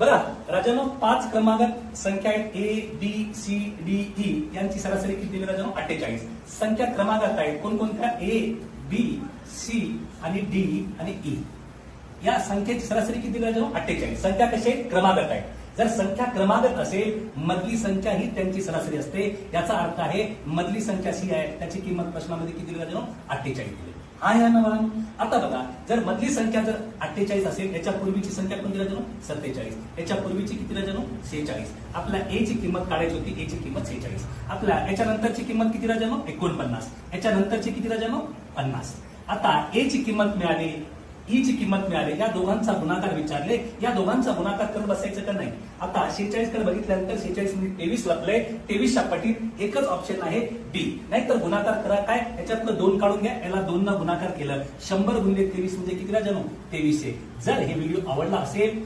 बघा राजानो पाच क्रमांक संख्या आहेत A B C D E यांची सरासरी किती दिली राजानो? अठ्ठेचाळीस. संख्या क्रमांकात आहेत कोणकोणत्या? ए बी सी आणि डी आणि ई या संख्येची सरासरी किती दिली राजानो? अठ्ठेचाळीस. संख्या कशी आहे? क्रमागत आहे. जर संख्या क्रमागत असेल मधली संख्या ही त्यांची सरासरी असते. याचा अर्थ आहे मधली संख्या सी आहे. त्याची किंमत प्रश्नामध्ये किती दिली राजानो? अठ्ठेचाळीस दिली. हा या ना आता बघा जर मधली संख्या जर अठ्ठेचाळीस असेल याच्या पूर्वीची संख्या कोणती राहतो सत्तेचाळीस. याच्या पूर्वीची किती राहतो सेहेचाळीस. आपल्या ए ची किंमत काढायची होती ए ची किंमत सेहेचाळीस. आपल्या याच्यानंतरची किंमत किती राहतो एकोणपन्नास. याच्यानंतरची किती राहतो पन्नास. आता ए ची किंमत मिळाली ही जी किंमत मिळाली या दोघांचा गुणाकार विचारले या दोघांचा गुणाकार करून बसायचं का नाही? आता शेहेचाळीसकडे बघितल्यानंतर शेहेचाळीसमध्ये तेवीस लपले तेवीसच्या पटीत एकच ऑप्शन आहे डी नाहीतर गुणाकार करा काय? याच्यातलं दोन काढून घ्या याला दोन न गुणाकार केलं. शंभर गुणले तेवीस म्हणजे किती राजानो? तेवीस आहे जर हे व्हिडिओ आवडला असेल